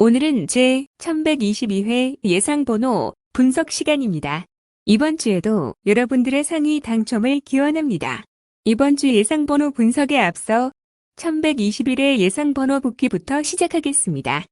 오늘은 제 1122회 예상번호 분석 시간입니다. 이번 주에도 여러분들의 상위 당첨을 기원합니다. 이번 주 예상번호 분석에 앞서 1121회 예상번호 복귀부터 시작하겠습니다.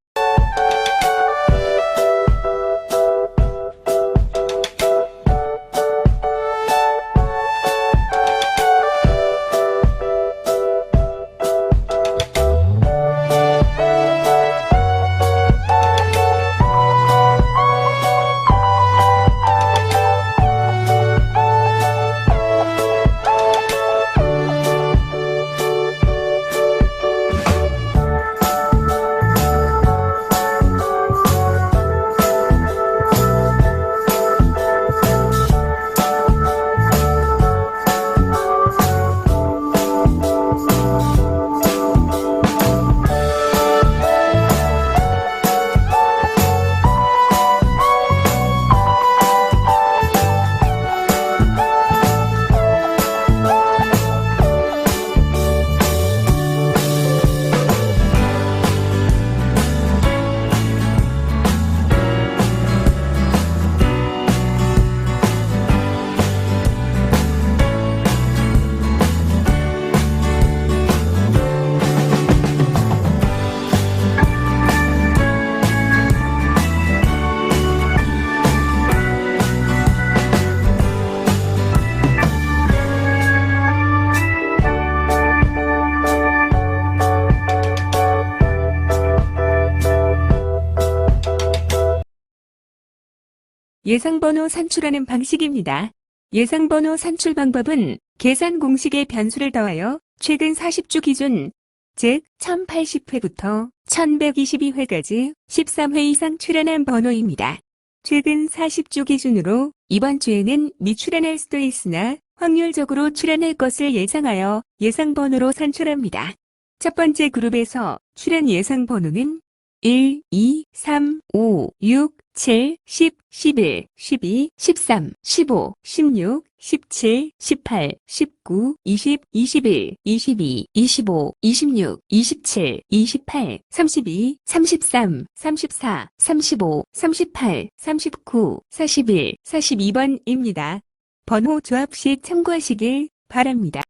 예상번호 산출하는 방식입니다. 예상번호 산출 방법은 계산 공식의 변수를 더하여 최근 40주 기준, 즉 1080회부터 1122회까지 13회 이상 출연한 번호입니다. 최근 40주 기준으로 이번 주에는 미출연할 수도 있으나 확률적으로 출연할 것을 예상하여 예상 번호로 산출합니다. 첫 번째 그룹에서 출연 예상 번호는 1, 2, 3, 5, 6, 7, 10, 11, 12, 13, 15, 16, 17, 18, 19, 20, 21, 22, 25, 26, 27, 28, 32, 33, 34, 35, 38, 39, 41, 42번입니다. 번호 조합 시 참고하시길 바랍니다.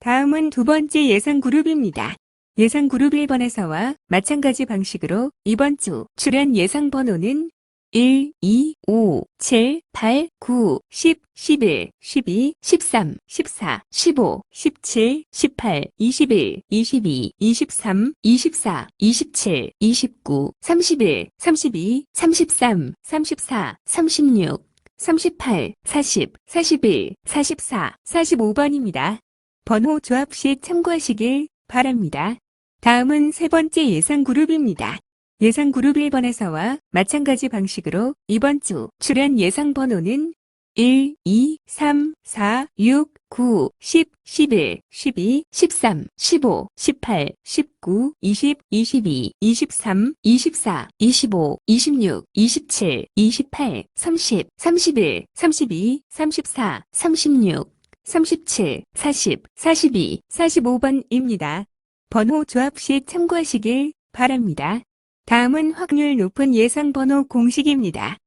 다음은 두 번째 예상 그룹입니다. 예상 그룹 1번에서와 마찬가지 방식으로 이번 주 출연 예상 번호는 1, 2, 5, 7, 8, 9, 10, 11, 12, 13, 14, 15, 17, 18, 21, 22, 23, 24, 27, 29, 31, 32, 33, 34, 36, 38, 40, 41, 44, 45번입니다. 번호 조합 시 참고하시길 바랍니다. 다음은 세 번째 예상 그룹입니다. 예상 그룹 1번에서와 마찬가지 방식으로 이번 주 출연 예상 번호는 1, 2, 3, 4, 6, 9, 10, 11, 12, 13, 15, 18, 19, 20, 22, 23, 24, 25, 26, 27, 28, 30, 31, 32, 34, 36, 37, 40, 42, 45번입니다. 번호 조합 시 참고하시길 바랍니다. 다음은 확률 높은 예상 번호 공식입니다.